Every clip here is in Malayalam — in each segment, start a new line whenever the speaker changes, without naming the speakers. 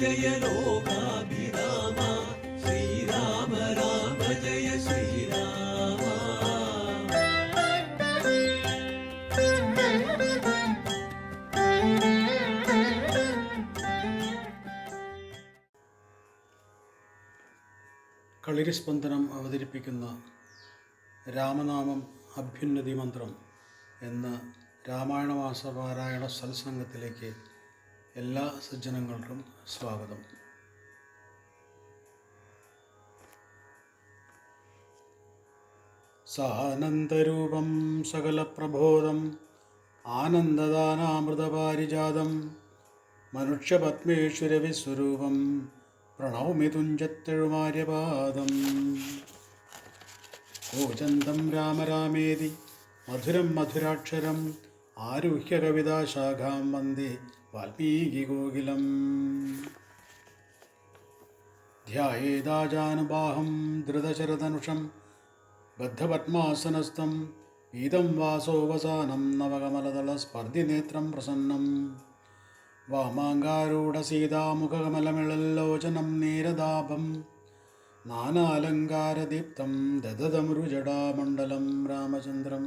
ജയ ലോകാഭിരാമ. ശ്രീരാമ രാമ ജയ ശ്രീരാമ.
കളിരിസ്പന്ദനം അവതരിപ്പിക്കുന്ന രാമനാമം അഭ്യുന്നതി മന്ത്രം എന്ന രാമായണമാസ പാരായണ സത്സംഗത്തിലേക്ക് എല്ലാ സജ്ജനങ്ങൾക്കും സ്വാഗതം. സഹാനന്ദരൂപം സകലപ്രബോധം ആനന്ദദാനാമൃതപാരിജാതം മനുഷ്യപത്മേശ്വരവിസ്വരൂപം പ്രണൗമി തുഞ്ചത്തെഴുമാര്യപാദം ഓചന്തം രാമരാമേതി മധുരം മധുരാക്ഷരം ആരുഹ്യ കവിതാശാഖാം വന്ദേ വാൽമീകികോകിലം ധ്യായേതാജാനുബാഹം ധൃതശരതനുഷം ബദ്ധപത്മാസനസ്ഥം ഈതം വാസോവസാനം നവകമലദളസ്പർദ്ധിനേത്രം പ്രസന്നം വാമാങ്കാരൂഢസീതാമുഖകമലമിളല്ലോചനം നീരതാപം നാനാലങ്കാരദീപ്തം ദദതമൃജടാമണ്ഡലം രാമചന്ദ്രം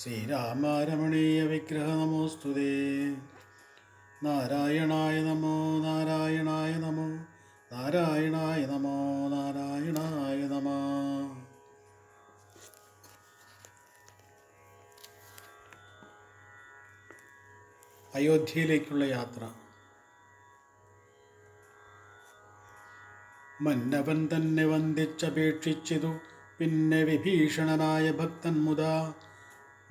ശ്രീരാമ രമണീയ വിഗ്രഹ നമോസ്തുതേ നാരായണായ നമോ നാരായണായ നമോ നാരായണായ നമോ നാരായണായ നമോ. അയോധ്യയിലേക്കുള്ള യാത്ര. മന്നവൻ തന്നെ വന്ദിച്ചപേക്ഷിച്ചിതു. പിന്നെ വിഭീഷണനായ ഭക്തൻ മുതാ.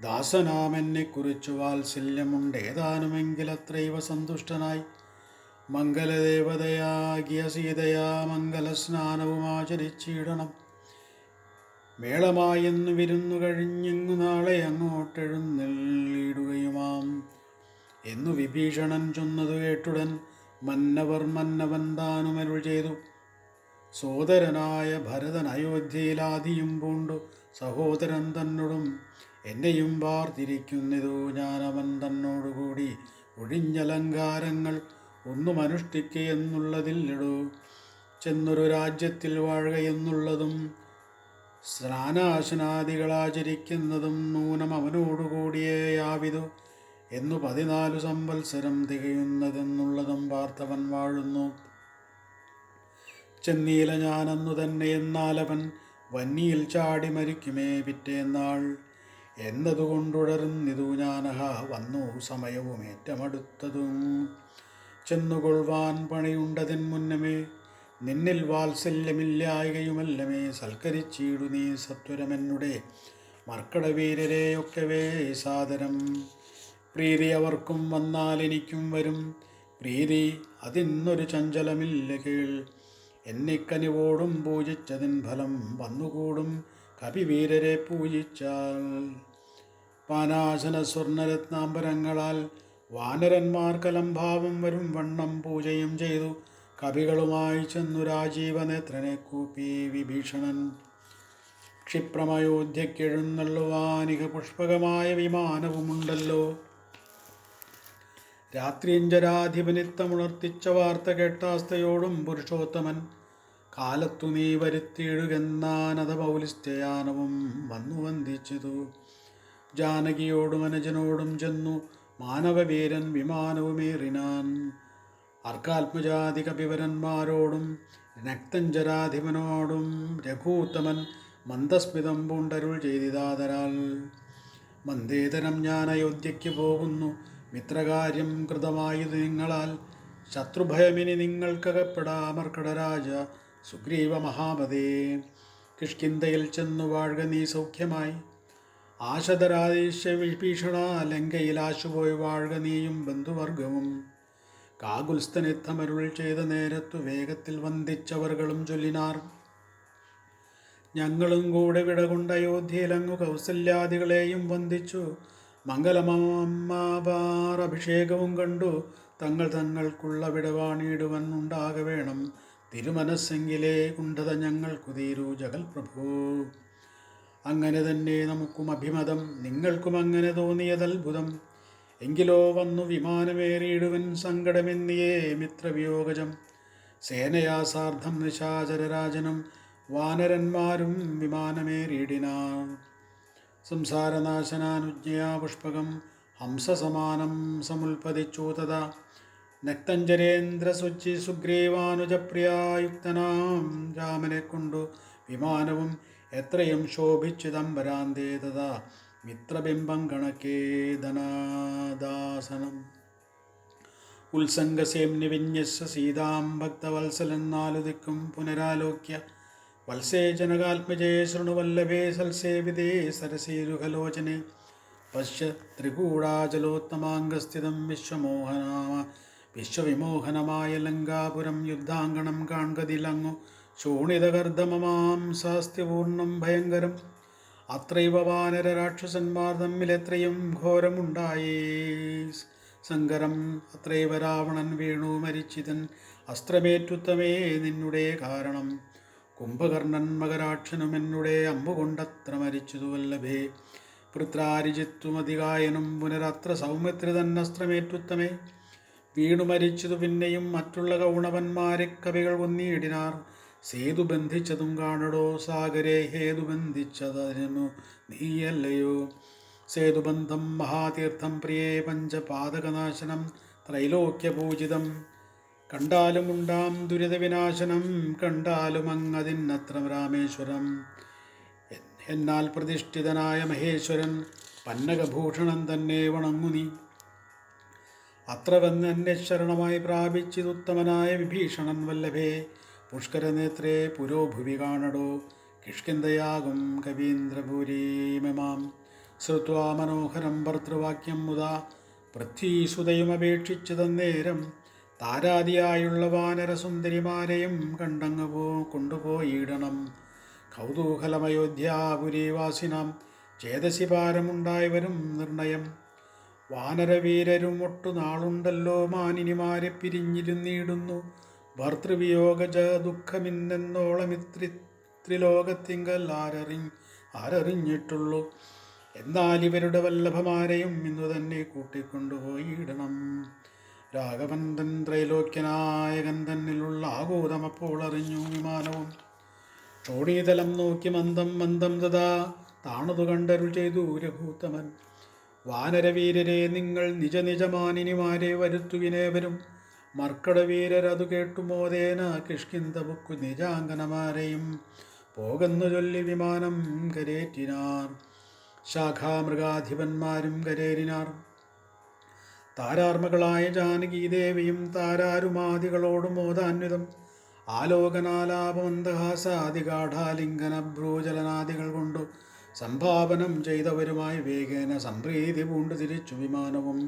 ദാസനാമെന്നെ കുറിച്ചു വാത്സല്യമുണ്ടേതാനുമെങ്കിലത്രൈവ സന്തുഷ്ടനായി. മംഗലദേവതയാകിയ സീതയാ മംഗലസ്നാനവും ആചരിച്ചിടണം. മേളമായെന്ന് വിരുന്നു കഴിഞ്ഞിങ്ങു നാളെ അങ്ങോട്ടെഴുന്നള്ളിടുകയുമാം എന്നു വിഭീഷണൻ ചൊന്നതു കേട്ടുടൻ മന്നവർ മന്നവൻ താനുമരുൾ ചെയ്തു. സോദരനായ ഭരതൻ അയോധ്യയിലാദിയും പൂണ്ടു. സഹോദരൻ തന്നോടും എന്നെയും വാർത്തിരിക്കുന്നിതു ഞാനവൻ തന്നോടുകൂടി ഒഴിഞ്ഞലങ്കാരങ്ങൾ ഒന്നും അനുഷ്ഠിക്കുകയെന്നുള്ളതില്ലടോ ചെന്നൊരു രാജ്യത്തിൽ വാഴുകയെന്നുള്ളതും സ്നാനാശനാദികളാചരിക്കുന്നതും നൂനം അവനോടുകൂടിയേ യാവിതു എന്നു പതിനാലു സംവത്സരം തികയുന്നതെന്നുള്ളതും പാർത്ഥവൻ വാഴുന്നു. ചെന്നീല ഞാനന്നു തന്നെ എന്നാലവൻ വന്നിയിൽ ചാടി മരിക്കുമേ പിറ്റേന്നാൾ. എന്നതുകൊണ്ടുടർന്നിതു ഞാനഹ വന്നു സമയവും ഏറ്റമടുത്തതും. ചെന്നുകൊള്ളുവാൻ പണിയുണ്ടതിൻ മുന്നമേ നിന്നിൽ വാത്സല്യമില്ലായകയുമല്ലമേ. സൽക്കരിച്ചീടു നീ സത്വരമെന്നുടെ മർക്കടവീരരെയൊക്കവേ സാദരം. പ്രീതി അവർക്കും വന്നാൽ എനിക്കും വരും. പ്രീതി അതിന്നൊരു ചഞ്ചലമില്ല കേൾ. എന്നിക്കനിവോടും പൂജിച്ചതിൻ ഫലം വന്നുകൂടും. കപിവീരരെ പൂജിച്ചാൽ. പാനാശന സ്വർണരത്നാംബരങ്ങളാൽ വാനരന്മാർ കലംഭാവം വരും വണ്ണം പൂജയും ചെയ്തു. കവികളുമായി ചെന്നു രാജീവനേത്രനെ കൂപ്പി വിഭീഷണൻ. ക്ഷിപ്രമയോധ്യക്കെഴുന്നള്ളുവാനിക പുഷ്പകമായ വിമാനവുമുണ്ടല്ലോ. രാത്രിയഞ്ചരാധിപനിത്തമുണർത്തിച്ച വാർത്ത കേട്ടാസ്തയോടും പുരുഷോത്തമൻ കാലത്തു നീ വരുത്തിയിടുകെന്നാനത പൗലിസ്ത്യയാനവും വന്നു വന്ദിച്ചതു. ജാനകിയോടും അനജനോടും ചെന്നു മാനവവീരൻ വിമാനവുമേറിനാൻ. അർക്കാത്മജാതി കപിവരന്മാരോടും നക്തഞ്ചരാധിപനോടും രഘൂത്തമൻ മന്ദസ്മിതം പൂണ്ടരുൾ ചെയ്തിതാതരാൽ. മന്ദേതരം ഞാൻ അയോധ്യയ്ക്ക് പോകുന്നു. മിത്രകാര്യം കൃതമായത് നിങ്ങളാൽ. ശത്രുഭയമിനി നിങ്ങൾക്കകപ്പെടാമർക്കടരാജ സുഗ്രീവ മഹാപതേ. കിഷ്കിന്തയിൽ ചെന്നു വാഴുക നീ സൗഖ്യമായി. ആശതരാദേശ വിഭീഷണ ലങ്കയിൽ ആശുപോയി വാഴുക നീയും ബന്ധുവർഗവും. കാകുൽസ്ഥനെത്തമരുൾ ചെയ്ത നേരത്തു വേഗത്തിൽ വന്ദിച്ചവർകളും ചൊല്ലിനാർ. ഞങ്ങളും കൂടെ വിടകൊണ്ട് അയോധ്യയിലങ്ങു കൗസല്യാദികളെയും വന്ദിച്ചു. മംഗലമമ്മാവാർ അഭിഷേകവും കണ്ടു. തങ്ങൾ തങ്ങൾക്കുള്ള വിടവാണിയിടുവൻ ഉണ്ടാക വേണം തിരുമനസ്സെങ്കിലേ ഉണ്ടത ഞങ്ങൾ തീരൂ ജഗൽ പ്രഭു. അങ്ങനെ തന്നെ നമുക്കും അഭിമതം നിങ്ങൾക്കും അങ്ങനെ തോന്നിയതത്ഭുതം എങ്കിലോ വന്നു വിമാനമേറിയിടുവൻ സങ്കടമെന്നിയേ മിത്രവിയോഗജം. സേനയാസാർദ്ധം നിശാചരരാജനും വാനരന്മാരും വിമാനമേറിയിടിനാർ. സംസാരനാശനാനുജ്ഞയാ പുഷ്പകം ഹംസസമാനം സമുൽപ്പതിച്ചു തഥാ നക്തഞ്ചരേന്ദ്രസുച്ചി സുഗ്രീവാനുജപ്രിയായുക്തനാം രാമനെ കൊണ്ടു വിമാനവും എത്രയും ശോഭിച്ചു തഥാ മിത്രബിംബം കണക്കേ ധനാദാസനം. ഉത്സംഗസേംനി വിന്യസ്യ സീതാം ഭക്തവത്സലൻ നാലു ദിക്കും പുനരാലോക്യ. വത്സേ ജനകാത്മജേ ശൃണുവല്ലഭേ സൽസേവിതേ സരസീരുഹലോചനെ. പശ്യ ത്രികൂടാചലോത്തമാംഗസ്ഥിതം വിശ്വമോഹനാമ വിശ്വവിമോഹനമായ ലങ്കാപുരം യുദ്ധാങ്കണം കാൺകതിലങ്ങു ശോണിതകർദ്ദമമാം സാസ്ത്യപൂർണം ഭയങ്കരം. അത്രൈവ വാനര രാക്ഷസന്മാർ തമ്മിൽ എത്രയും ഘോരമുണ്ടായേ. സങ്കരം അത്രൈവ രാവണൻ വീണു മരിച്ചിതൻ അസ്ത്രമേറ്റുത്തമേ നിന്നുടെ കാരണം. കുംഭകർണൻ മകരാക്ഷനും എന്നുടെ അമ്പുകൊണ്ടത്ര മരിച്ചതു വല്ലഭേ പുനരത്ര സൗമിത്രി തന്നസ്ത്രമേറ്റുത്തമേ വീണു മരിച്ചതു പിന്നെയും മറ്റുള്ള കൗണവന്മാരെ കവികൾ ഒന്നിയിടിനാർ സേതു ബന്ധിച്ചതും കാണടോ സാഗരെ ഹേതു ബന്ധിച്ചതനു നീയല്ലയോ? സേതുബന്ധം മഹാതീർത്ഥം പ്രിയേ പഞ്ചപാതകനാശനം ത്രൈലോക്യപൂജിതം. കണ്ടാലുമുണ്ടാം ദുരിതവിനാശനം കണ്ടാലും അങ്ങതിന്നത്ര രാമേശ്വരം. എന്നാൽ പ്രതിഷ്ഠിതനായ മഹേശ്വരൻ പന്നകഭൂഷണം തന്നെ വണങ്ങു നീ അത്ര വന്ന് എന്നെ ശരണമായി പ്രാപിച്ചിതുത്തമനായ വിഭീഷണൻ വല്ലഭേ പുഷ്കരനേത്രേ പുരോഭുവി കാണടോ കിഷ്കിന്തയാകും കവീന്ദ്രപുരീമമാം ശ്രുത്വാ മനോഹരം ഭർത്തൃവാക്യം മുതാ പൃഥ്വീസുതയുമപേക്ഷിച്ചു തന്നേരം താരാതിയായുള്ള വാനരസുന്ദരിമാരെയും കണ്ടങ്ങ് പോ കൊണ്ടുപോയിടണം. കൗതൂഹലമയോധ്യാപുരീവാസിനാം ചേതസി പാരമുണ്ടായവരും നിർണയം. വാനരവീരരും ഒട്ടു നാളുണ്ടല്ലോ മാനിനിമാരെ പിരിഞ്ഞിരുന്നിടുന്നു ഭർത്തൃവിയോഗജ ദുഃഖമിന്നെന്നോളമിത്രി ത്രിലോകത്തിങ്കൽ ആരറി ആരറിഞ്ഞിട്ടുള്ളൂ. എന്നാൽ ഇവരുടെ വല്ലഭമാരെയും ഇന്നു തന്നെ കൂട്ടിക്കൊണ്ടുപോയിടണം. രാഘവന്തൻ തൻ ത്രൈലോക്യനായകൻ തന്നിലുള്ള ആകൂതം അപ്പോൾ അറിഞ്ഞു വിമാനവും. തോണീതലം നോക്കി മന്ദം മന്ദം തഥാ താണതു കണ്ടരുൾ ചെയ്തു രഘൂത്തമൻ. വാനരവീരരെ നിങ്ങൾ നിജ നിജമാനിനിമാരെ വരുത്തുവിനേവരും മർക്കടവീരരതു കേട്ടുമോദേന കിഷ്കിന്തബുക്കു നിജാങ്കനമാരെയും പോകുന്നു ചൊല്ലി വിമാനം കരേറ്റിനാർ. ശാഖാമൃഗാധിപന്മാരും കരേറിനാർ. താരാർമകളായ ജാനകീദേവിയും താരാരുമാദികളോടും മോദാന്വിതം ആലോകനാലാപമന്ദഹാസാദിഗാഠാലിംഗന ഭ്രൂചലനാദികൾ കൊണ്ടു സംഭാവനം ചെയ്തവരുമായി വേഗേന സംപ്രീതി പൂണ്ടു തിരിച്ചു വിമാനവും.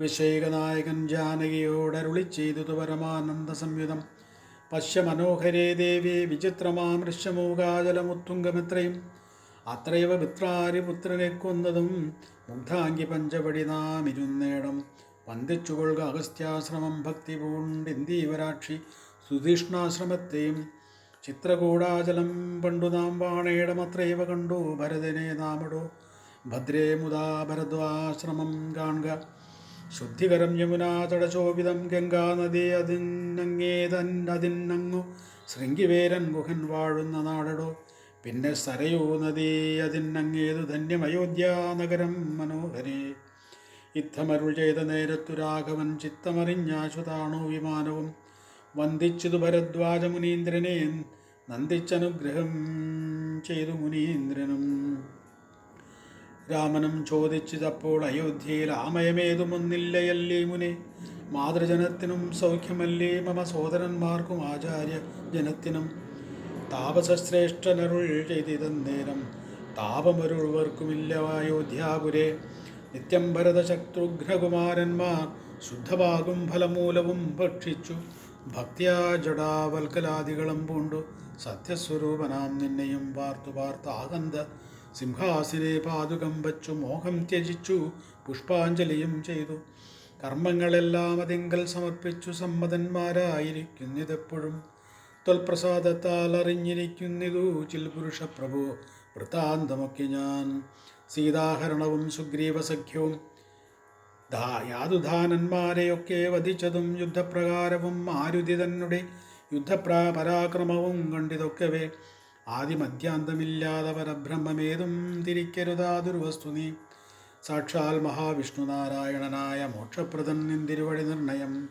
വിഷയകനായകൻ ജാനകിയോടരുളി ചെയ്തു പരമാനന്ദ സംയുതം പശ്യ മനോഹരേ ദേവി വിചിത്രമാം ഋഷ്യമൂകാജലമുത്തുംഗമിത്രയും അത്രയവ മിത്രാരി പുത്രനെ കൊന്നതും മുഗ്ധാംഗി പഞ്ചപടി നാം ഇരുന്നേടം വന്ദിച്ചുകൊള്ളുക അഗസ്ത്യാശ്രമം ഭക്തി പൂണ്ടിന്ദീവരാക്ഷി സുധീഷ്ണാശ്രമത്തെയും ചിത്രകൂടാചലം പണ്ടു നാം വാണേടമത്രയവ കണ്ടു. ഭരതനെ നാമടോ ഭദ്രേ മുദാ ഭരദ്വാശ്രമം കാണുക. ശുദ്ധികരം യമുനാ തടശോഭിതം ഗംഗാനദി അതിന്നങ്ങേതൻ അതിന്നങ്ങു ശൃംഗിവേരൻ ഗുഹൻ വാഴുന്ന നാടടോ. പിന്നെ സരയൂ നദി അതിന്നങ്ങേതു അതിനങ്ങേതു ധന്യമയോധ്യാനഗരം മനോഹരി. യുദ്ധമരുൾ ചെയ്ത നേരത്തു രാഘവൻ ചിത്തമറിഞ്ഞാശുതാണു വിമാനവും. വന്ദിച്ചതു ഭരദ്വാജ മുനീന്ദ്രനെ നന്ദിച്ചനുഗ്രഹം ചെയ്തു മുനീന്ദ്രനും. രാമനും ചോദിച്ചതപ്പോൾ അയോധ്യയിൽ ആമയമേതുമൊന്നില്ലയല്ലേ മുനി? മാതൃജനത്തിനും സൗഖ്യമല്ലേ? മമ സോദരന്മാർക്കും ആചാര്യ ജനത്തിനും താപസശ്രേഷ്ഠനരുൾ ചെയ്തിതന്നേരം താപമൊരുവർക്കുമില്ല അയോധ്യാപുരെ. നിത്യം ഭരത ശത്രുഘ്നകുമാരന്മാർ ശുദ്ധഭാഗം ഫലമൂലവും ഭക്ഷിച്ചു. ഭക്തിയാ ജടാവൽക്കലാദികളും പൂണ്ടു. സത്യസ്വരൂപനാം നിന്നെയും വാർത്തു വാർത്താകന്ത സിംഹാസിനെ പാതുകം വച്ചു മോഹം ത്യജിച്ചു പുഷ്പാഞ്ജലിയും ചെയ്തു. കർമ്മങ്ങളെല്ലാം അതിങ്കൽ സമർപ്പിച്ചു സമ്മതന്മാരായിരിക്കുന്നിതെപ്പോഴും. തൊൽപ്രസാദത്താൽ അറിഞ്ഞിരിക്കുന്നിതു ചിൽ പുരുഷ പ്രഭു വൃത്താന്തമൊക്കെ ഞാൻ. സീതാഹരണവും സുഗ്രീവസഖ്യവും യാതുധാനന്മാരെയൊക്കെ വധിച്ചതും യുദ്ധപ്രകാരവും ആരുതി തന്നെ യുദ്ധപ്രാ പരാക്രമവും കണ്ടിതൊക്കവേ. ആദിമധ്യാന്തമില്ലാതെ പരബ്രഹ്മമേതും തിരിക്കരുതാ ദുർവസ്തു നീ സാക്ഷാൽ മഹാവിഷ്ണുനാരായണനായ മോക്ഷപ്രദൻ നിന്തിരുവഴി നിർണയം.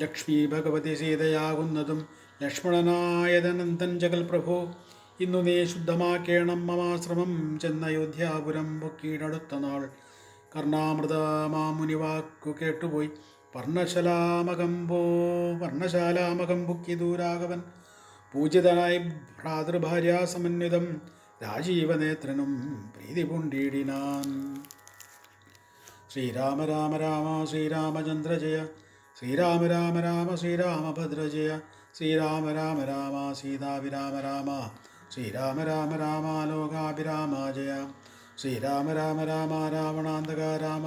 ലക്ഷ്മി ഭഗവതി സീതയാകുന്നതും ലക്ഷ്മണനായതനന്ദൻ ജഗൽ പ്രഭു ഇന്നു നീ ശുദ്ധമാക്കേണം മമാശ്രമം ചെന്ന അയോധ്യാപുരം പൊക്കീടടുത്ത നാൾ. കർണാമൃതമാമുനിവാക്കു കേട്ടുപോയി. വർണശലാമകമ്പോ വർണശാലാമകം ബുക്കി ദൂരാഘവൻ പൂജിതനായി ഭ്രാതൃഭാര്യാസമന്വിതം രാജീവനേത്രനും പ്രീതി പൂണ്ടിടിനാൻ ശ്രീരാമ രാമ രാമ ശ്രീരാമചന്ദ്ര ജയ. ശ്രീരാമ രാമ രാമ ശ്രീരാമഭദ്ര ജയ. ശ്രീരാമ രാമ രാമ സീതാഭിരാമ രാമ. ശ്രീരാമ രാമ രാമ ലോകാഭിരാമ ജയ. ശ്രീരാമ രാമ രാമ രാവണാന്തക രാമ